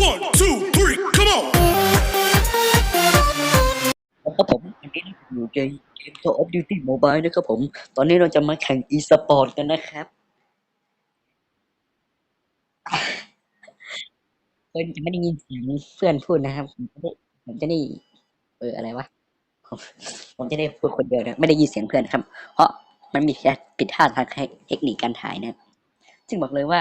One, two, three, come on! ครับผมวันนี้เราอยู่ในเกม Call of Duty Mobile นะครับผม ตอนนี้เราจะมาแข่ง e-sport กันนะครับเพื่อนจะไม่ได้ยินเสียงเพื่อนพูดนะครับ ผมจะได้ผมจะได้เอออะไรวะผมผมจะได้พูดคนเดียวนะไม่ได้ยินเสียงเพื่อนครับ เพราะมันมีแค่ผิดพลาดทางเทคนิคการถ่ายนะ ซึ่งบอกเลยว่า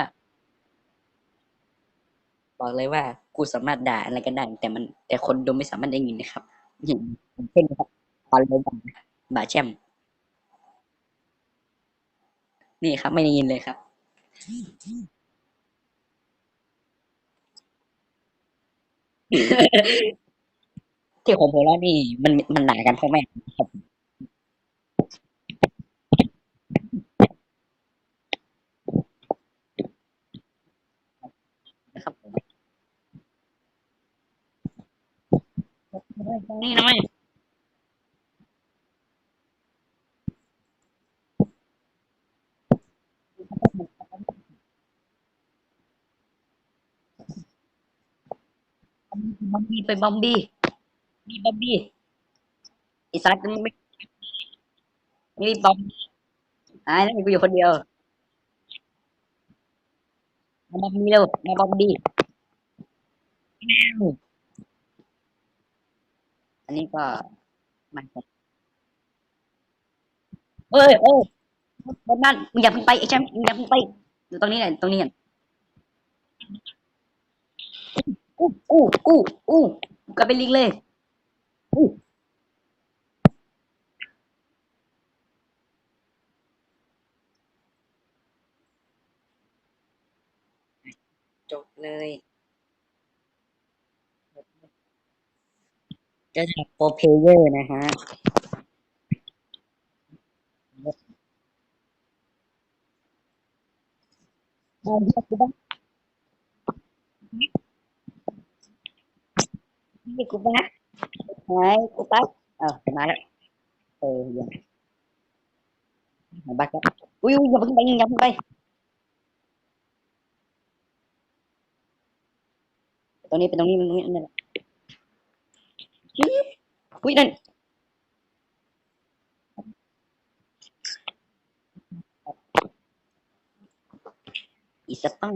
บอกเลยว่ากูสามารถด่าอะไรก็ได้ แต่มัน แต่คนดูไม่สามารถได้ยินนะครับอย่างเช่นนะครับตอนเลยบาบาแชมนี่ครับ ไม่ได้ยินเลยครับที่ผมหัวเราะนี่มันมันด่ากันพ่อแม่ครับนะครับ นี่น้อยบอมบี้ไปบอมบี้มีบอมบี้ไอ้สัตว์มึงไม่มีบอมหายแล้วกูอยู่คนเดียวมาบอมบี้เร็วมาบอมบี้แมว อันนี้ก็มันเอ้ยเอ้ยบนบ้านมึงอย่าเพิ่งไปไอ้แชมป์มึงอย่าเพิ่งไปอยู่ตรงนี้หน่อยตรงนี้ก่อนอู้อู้อู้อู้กลายเป็นลิงเลยอู้จบเลย จะจากโปรเพเยอร์นะฮะเอาเยอะกูบ้างนี่กูบ้างหายกูปั๊บเออมาแล้วเออยังหายบักแล้วอุ้ยอยอย่าเพิ่งไปอย่าเพิ่งไปตรงนี้เป็นตรงนี้มันตรงนี้นั่นแหละ อุ้ยนั่นอีสปัง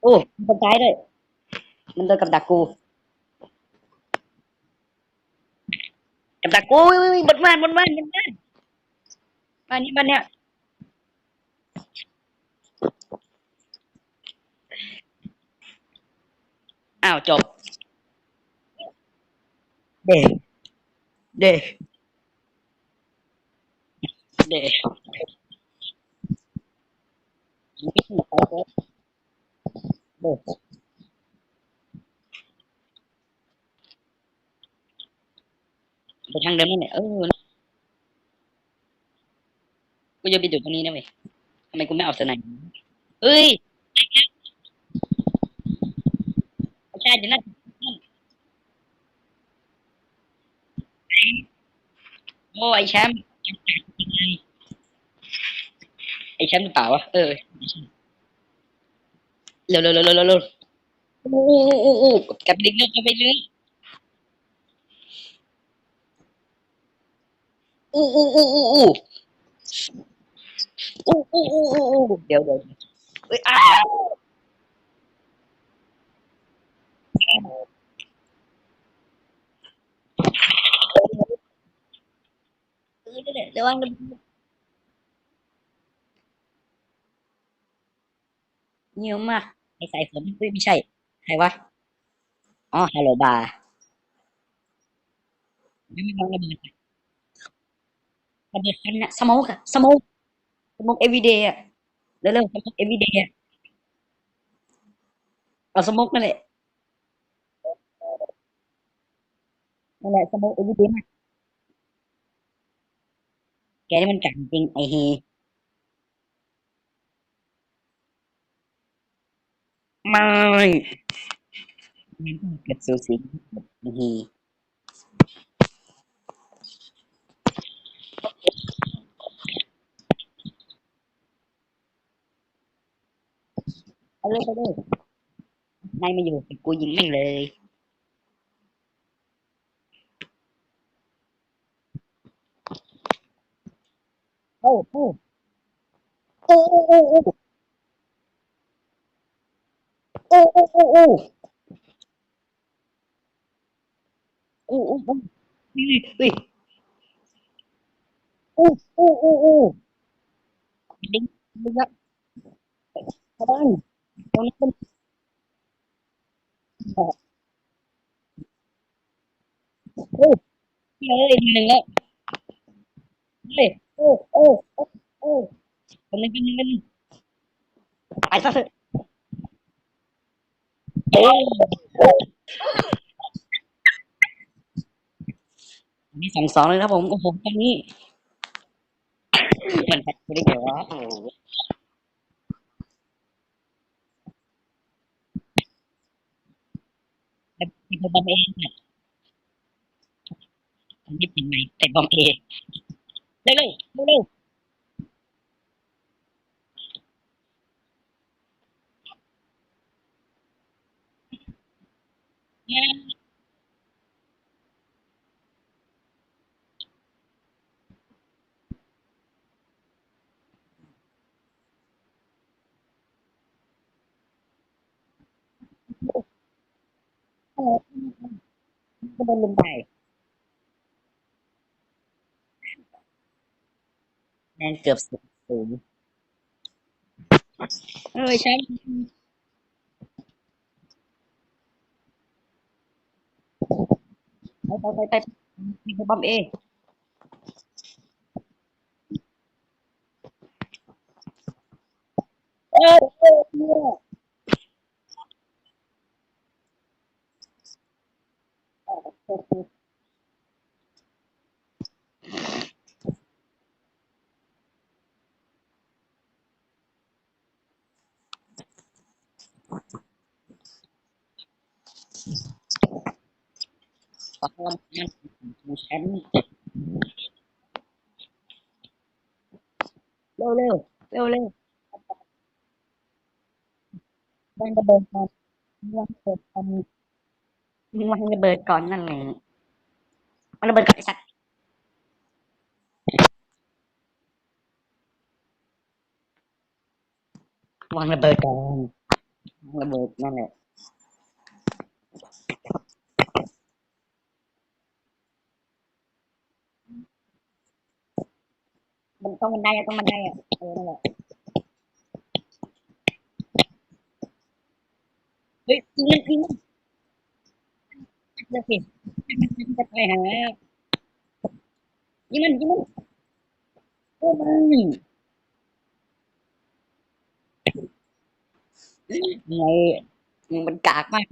โอ้มันตายด้วย มันเดินกับดักกูกับดักกูอุ้ยอุ้ยบนบ้านบนบ้านบนบ้านบ้านนี้บ้านเนี้ยอ้าวจบ เดเดเดเดไปทางเดิมนั่นแหละเออกูจะไปจุดตรงนี้นะเว้ยทำไมกูไม่เอาสไนด์เฮ้ยใช่เดี๋ยวนั่นโอ้ไอแชมป์ไอแชมป์หรือเปล่าวะเออเร็วเร็วเร็วเร็วเร็วอู้อู้อู้อู้กลับไปเรื่อยกลับไปเรื่อยอู้อู้อู้อู้อู้อู้อู้อู้อู้อู้เดี๋ยวเดี๋ยวเฮ้ยอ้าวเออเดี๋ยวเดี๋ยวระวังเงียวมากไอสายฝนเฮ้ยไม่ใช่ใครวะอ๋อฮัลโหลบาร์ไม่ไม่ลองระเบิดระเบิดกันนะสโมกอะสโมกสโมกเอวีเดย์อะเร็วเร็วสโมกเอวีเดย์อะเอาสโมกนั่นแหละนั่นแหละสโมกเอวีเดย์มาก แกนี่มันกังจริงไอเฮไม่เกิดสูสีไอเฮเอาเลยไปเลยนายมาอยู่กูยิงแม่งเลย โอ้โอ้โอ้โอ้โอ้โอ้โอ้โอ้โอ้โอ้โอ้โอ้โอ้เฮ้ยเฮ้ย โอ้โอ้โอ้โอ้เป็นเลนเลยนไปซะเถอะโอ้มีสองสองเลยนะผมโอ้โหตรงนี้มันแพ้ไม่ได้เหรอะที่บอมเองเนี่ยไม่เป็นไรแต่บอมเอง đây đây đây đây yeah. Cái bên linh bài แนนเกือบสิบศูนย์เออใช่ไปไปไปไปมีคนบอมเองเออเออเนี่ยเออ ความมันของแชมป์เร็วเร็วเร็วเร็ววางระเบิดก่อนวางระเบิดก่อนวางระเบิดก่อนนั่นแหละวางระเบิดก่อนไอ้สัตว์วางระเบิดก่อน ระเบิดนั่นแหละมันต้องบันไดอะต้องบันไดอะเออนั่นแหละเฮ้ยยิงมันยิงมันเดี๋ยวสิมันจะไปหายิงมันยิงมันโอ้มัน ไงมึงมันกากมาก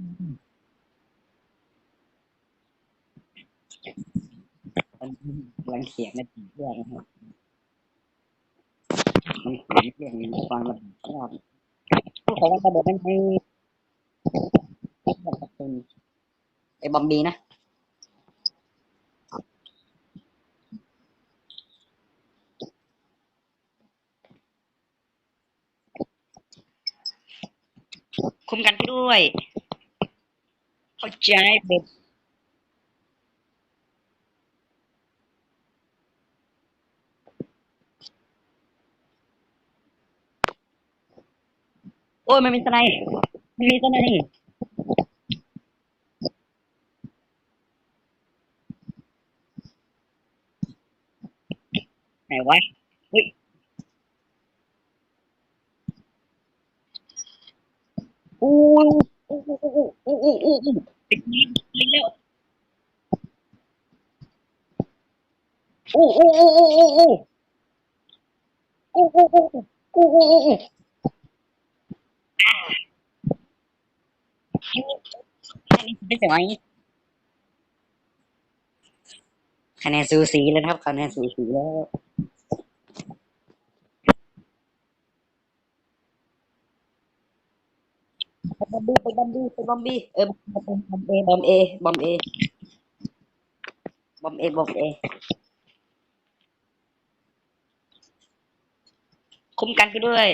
มันมันเถียงกันเรื่องนะครับมันเถียงเรื่องความมันชอบพวกเขาว่าระเบิดมันให้ไอ้บอมบีนะคุมกัน ด้วย เข้าใจเด็ดโอ้ยมันมีสไนด์มันมีสไนด์ไหนวะเฮ้ย อู้อู้อู้อู้อู้อู้อู้อู้ติดนี้ลิงแล้วอู้อู้อู้อู้อู้อู้อู้อู้อู้อู้อู้อู้อู้ไม่สวยคะแนนสูสีแล้วครับคะแนนสูสีแล้ว บอมบี้ไปบอมบี้ไปบอมบี้เออบอมเอบอมเอบอมเอบอมเอบอมเอคุ้มกันกันด้วย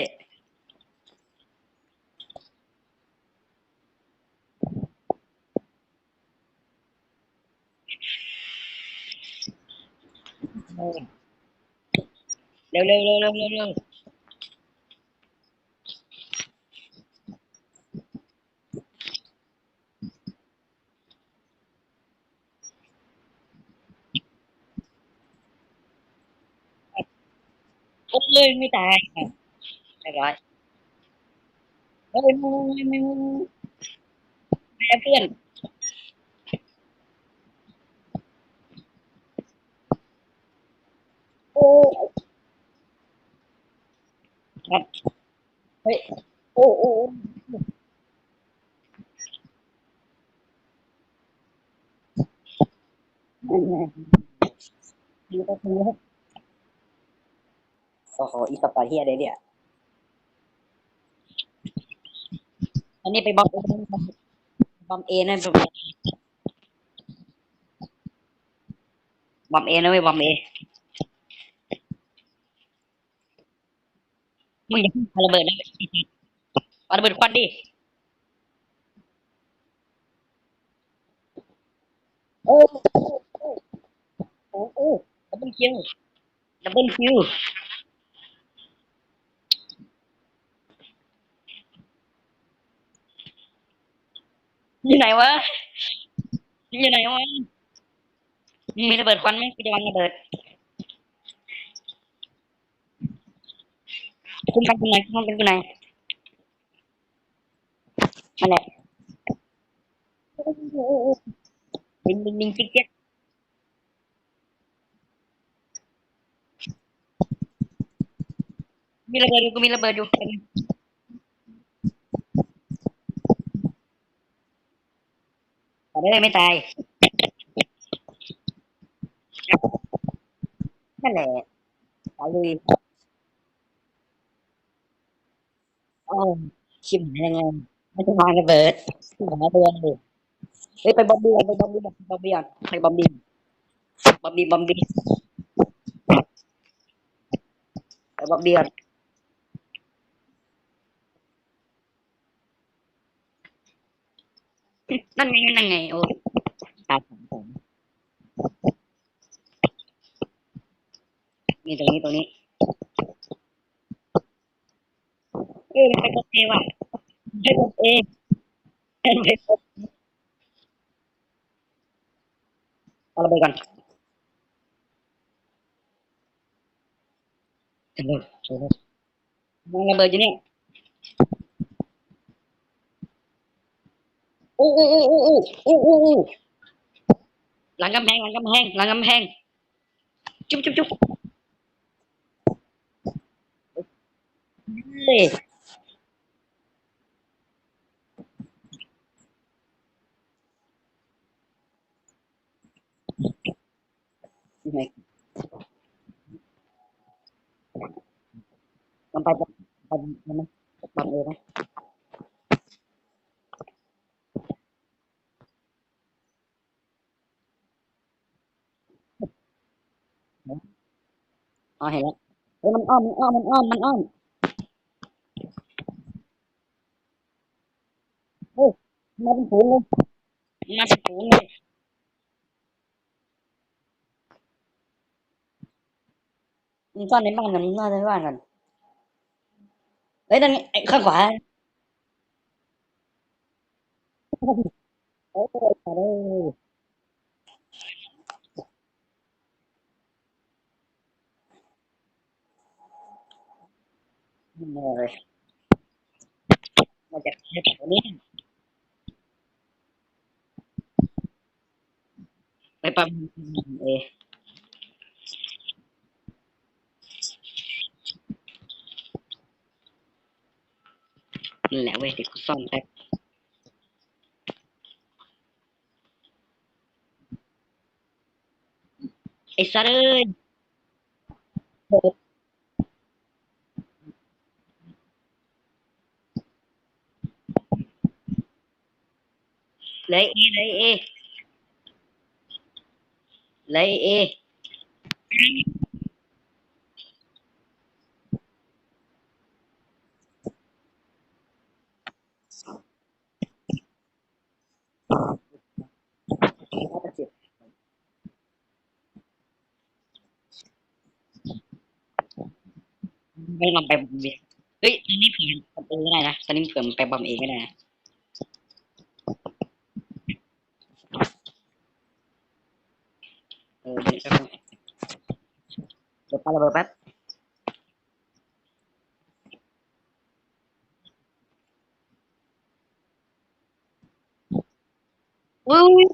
เร็วเร็วเร็วเร็วเร็ว อ้เลยไม่ตายอะเรียบร้อยเฮ้ยมึงมึงแม่เพื่อนโอ้ครับเฮ้ยโอ้โอ้มันไงดีก็คือ โอ้โหอีสปอร์ตเฮียเลยเนี่ยอันนี้ไปบอมเอบอมเอนะบอมเอบอมเอนะเว้ยบอมเอมึงอย่าพาระเบิดนะปาระเบิดควันดิโอ้โอ้โอ้ดับเบิลคิวดับเบิลคิว อยู่ไหนวะ อยู่ไหนวะ มีระเบิดควันไหมกูจะวางระเบิดคุณกันคุณไหนคุณเป็นคุณไหนนั่นแหละบินบินบินจิ๊กจิ๊กมีระเบิดอยู่กูมีระเบิดอยู่แต่ ได้ไม่ตายนั่นแหละเอาเลยโอ้ชิมยังไงไม่ต้องวางระเบิดหาตัวเลยเฮ้ยไปบอมบี้ไปบอมบี้บอมบี้ไปบอมบี้บอมบี้บอมบี้ไปบอมบี้นั่ นไงนั่นไงโอ้ตาสองผมนี่ตรงนี้ตรงนี้เอ้ยไปบอมเอว่ะไปบอมเอไปบอมเอาระเบิดก่อนระเบิดระเบิดมองระเบิดอยู่เนี่ ยอู้อู้อู้อู้อู้อู้อู้หลังกำแพงหลังกำแพงหลังกำแพงจุ๊บจุ๊บจุ๊บเฮ้ยยังไงมันไปไปไปมันไปเองนะอ๋อเห็นแล้วเฮ้ยมันอ้อมมันอ้อมมันอ้อมมันอ้อมเฮ้ยมาเป็นฝูงเลยมาเป็นฝูงเลยมันซ่อนในบ้านกันมันซ่อนในบ้านกันเฮ้ยตรงนี้ไอ้ข้างขวาเอ้ยเอ้ยเลย มาจากแถวนี้ไปปั๊มเอนั่นแหละเว้ยเเลยเอเลยเอเลยเอไม่ลองไปบอมเองเฮ้ยตอนนี้เผื่อมเองก็ได้นะตอนนี้เผื่มัไปบอมเองก็ได้นะ Oliver Pet ui ui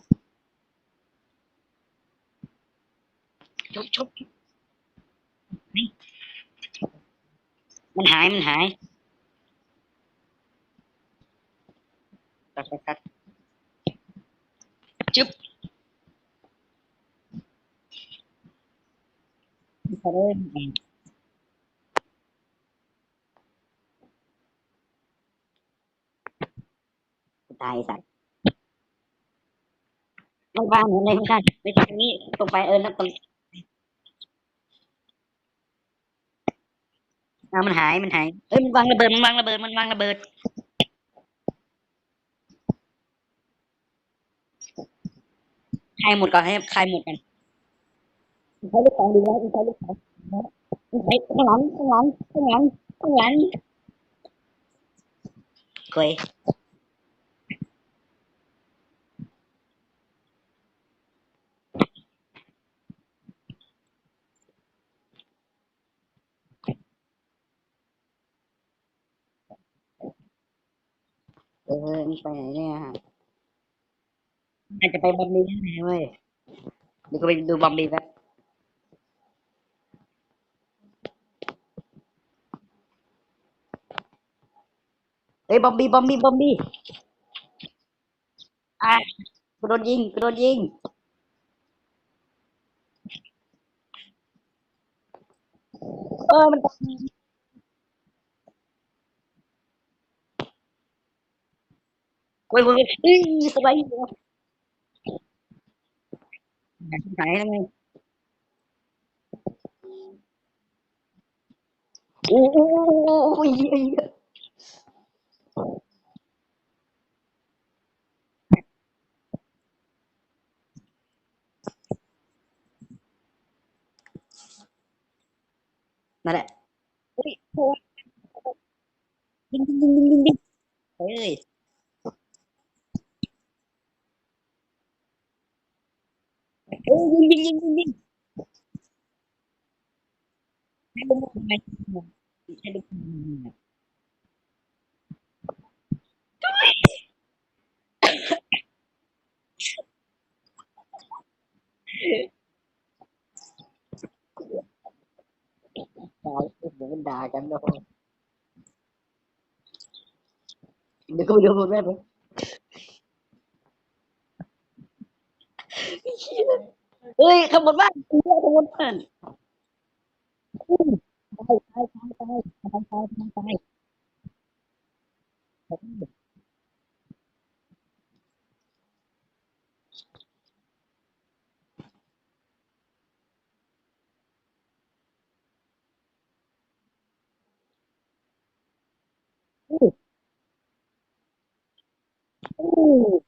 chốt chốt mình hại mình hại ไปเลยตายสัตว์ไม่บ้านเหมือนเลยไม่ใช่ไม่ใช่ตรงนี้ตรงไปเออนั่นตรงเอามันหายมันหายเอ้ยมันวางระเบิดมันวางระเบิดมันวางระเบิดใครหมดก่อนให้ใครหมดกัน ใช้ลูกของดีแล้วใช้ลูกของใช้ข้างหลังข้างหลังข้างหลังข้างหลังเคยเออไปไหนเนี่ยอาจจะไปบอมบี้แน่เว้ยเดี๋ยวก็ไปดูบอมบี้แป๊บ ฮ้ยบอมบี้บอมบี้บอมบี้อะกูโดนยิงกูโดนยิงเออมันเว้ยเว้ยเว้ยเฮ้ยสบายอยู่ไหนไหนทำไงโอ้โหโอ้ย มาแล้วเฮ้ยดิ้งดิ้งดิ้งดิ้งดิ้งเฮ้ยเอ้ยยิงยิงยิงยิงยิงให้ดูมันไปให้ดูมัน 200 đô đừng có đưa một mét nữa ơi không một bạn không một bạn tay tay tay tay tay tay tay Ooh. Ooh.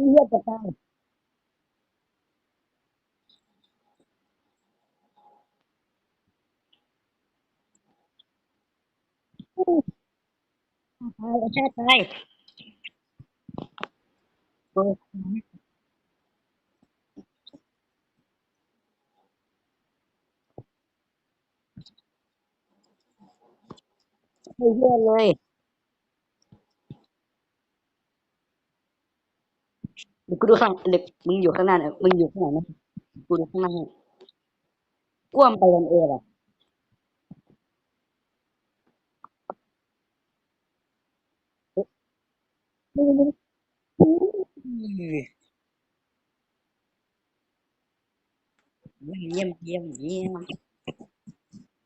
Iya betul. Ooh. Ayo, saya try. Oh. Bây giờ này กูดูข้างเด็กมึงอยู่ข้างหน้าเนี่ยมึงอยู่ข้างหลังนะกูดูข้างหน้าให้อ้วมไปกันเองอะเยี่ยมเยี่ยมเยี่ยม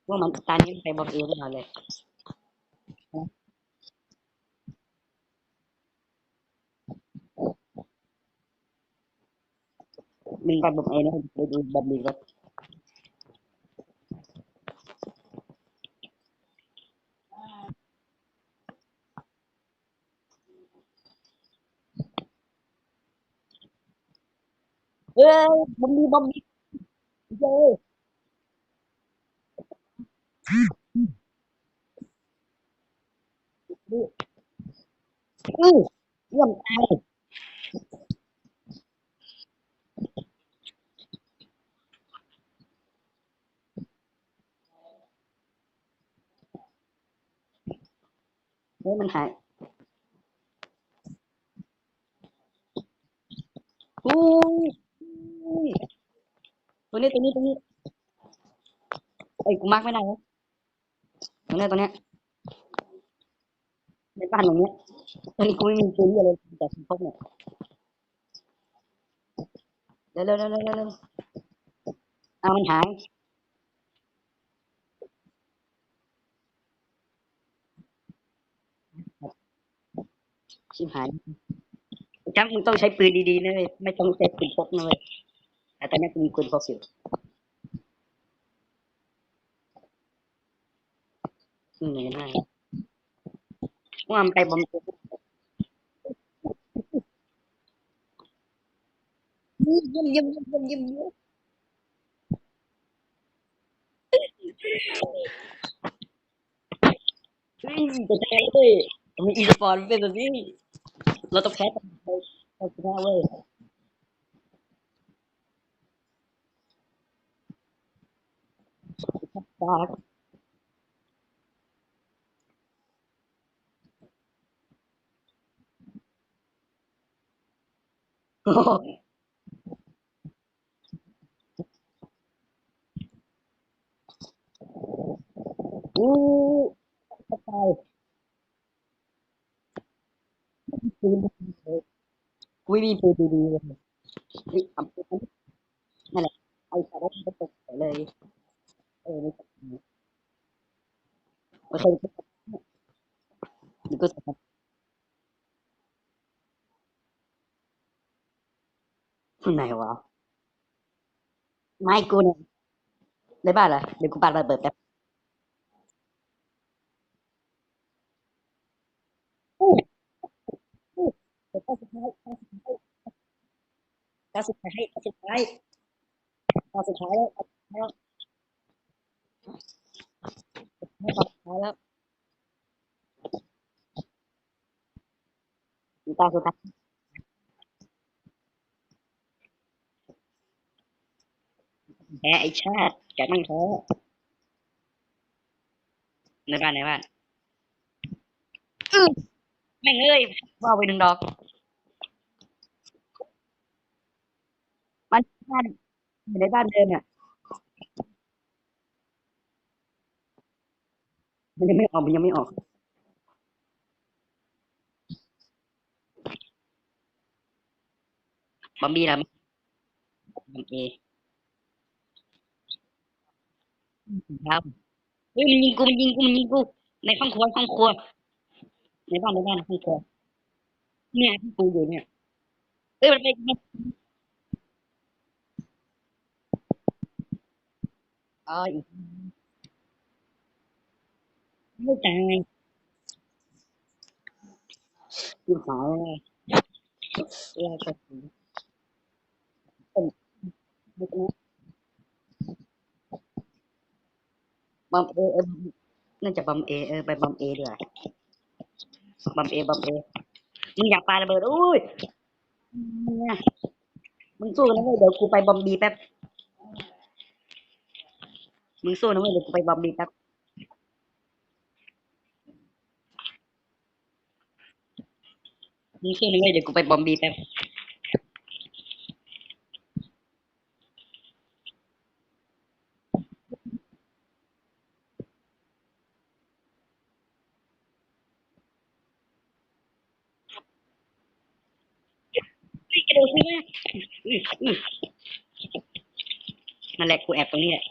ว่ามันตอนนี้มันไปบอกเองเราเลย mình còn một ngày nữa để bật mình rồi Ê, bấm đi bấm đi. Ừ. Ừ. Nhầm tay. อ้มันหายอู้ตัวนี้ตัวนี้ตัวนี้ไอ้กูมากไม่ได้เรยตัวนี้ตัวนี้ในบ้านตรงเนี้ยตอนนี้กูไม่มีตัวนี้เลยแต่ฉันพกเนี่ยเร็วเร็วเร็วเร็วเอามันหาย ชิบหายจังมึงต้องใช้ปืนดีๆนะเว้ยไม่ต้องใช้ปืนพกนะเว้ยแต่ตอนนี้กูมีปืนพกอยู่อืมไม่ได้ว่ามันไปบอมตัวเยี่ยมเยี่ยมเยี่ยมเยี่ยมเยี่ยมเยี่ยมเฮ้ยจะแพ้เว้ยมีอีสปอร์ตเป็นแบบนี้ a lot of happened that way. Oh. กูไม่มีปืนดีๆเลยเฮ้ยทำปืนนั่นแหละไอ้สารพัดตกเลย เออไม่ไม่เคยนี่ก็สำคัญที่ไหนวะไม่กูเนี่ยในบ้านเหรอเดี๋ยวกูปาดระเบิดแป๊บอู้อู้เดี๋ยวก้าวสุดท้ายก้าสุดท้ายตาสุดท้ายก้าสุดท้ายก้วสุดท้ายแล้วก้าสุดท้ายแล้วก้าสุดท้ายแพ้ไอ้ชาติแกนั่งแพ้ในบ้านในบ้านอือแม่เอ้ยว่าไปหนึ่งดอก มัน บ้านอยู่ในบ้านเดิมเนี่ยมันยังไม่ออกมันยังไม่ออก บอมบี้ละบอมเอครับเฮ้ยมันยิงกูมันยิงกูมันยิงกูในห้องครัวห้องครัว ในบ้านในบ้านห้องครัวเนี่ยที่กูอยู่เนี่ยเอ้ยมันไปมัน อ๋ออีกไม่ตายกูขาวเลยเวลาจะถึงเป็นไม่เป็นไรบอมเอเออน่าจะบอมเอเออไปบอมเอดีกว่าบอมเอบอมเอมึงอยากปาระเบิดอุ้ยเนี่ยมึงสู้นะเว้ยเดี๋ยวกูไปบอมบีแป๊บ มึงสู้นะเว้ยเดี๋ยวกูไปบอมบีแป๊บมึงสู้นะเว้ยเดี๋ยวกูไปบอมบีแป๊บกระโดดไม่ได้นั่นแหละกูแอบตรงนี้แหละ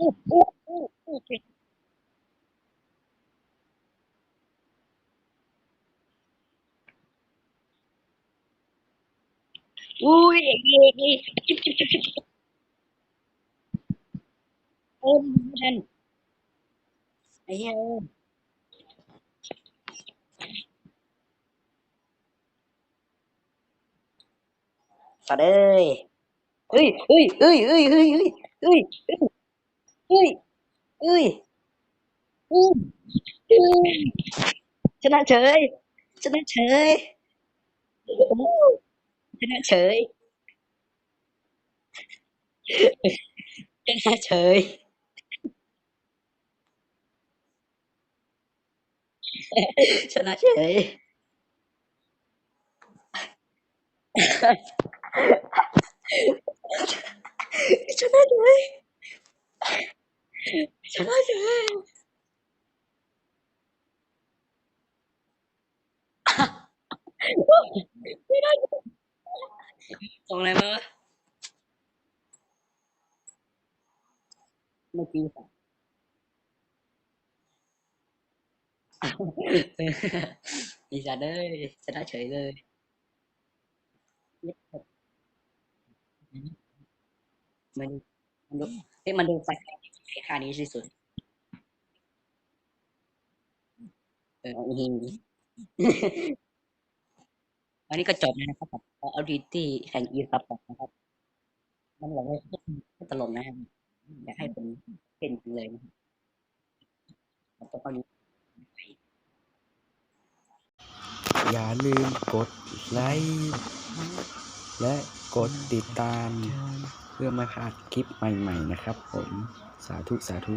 Oh, oh, นต้อนมันอู้อู้อู้อู้อุ้ยเอกเอกเอกจิ๊บจิ๊บจิ๊บจิ๊บเอ อไม่ทันไอ้เหี้ยเออสัตว์เอ้ยเฮ้ยเมันมันดูเอ้ยมันดูแฟลชค่านี้ที่สุด เอออีอันนี้ก็จบแล้วนะครับเอาดีที่แข่งอีซับนะครับ มันหลอกให้ตลกนะครับอยากให้เป็นเป็นเลยนะครับตอนนี้อย่าลืมกดไลค์ และกดติดตามเพื่อไม่พลาดคลิปใหม่ ๆ นะครับผม สาธุ สาธุ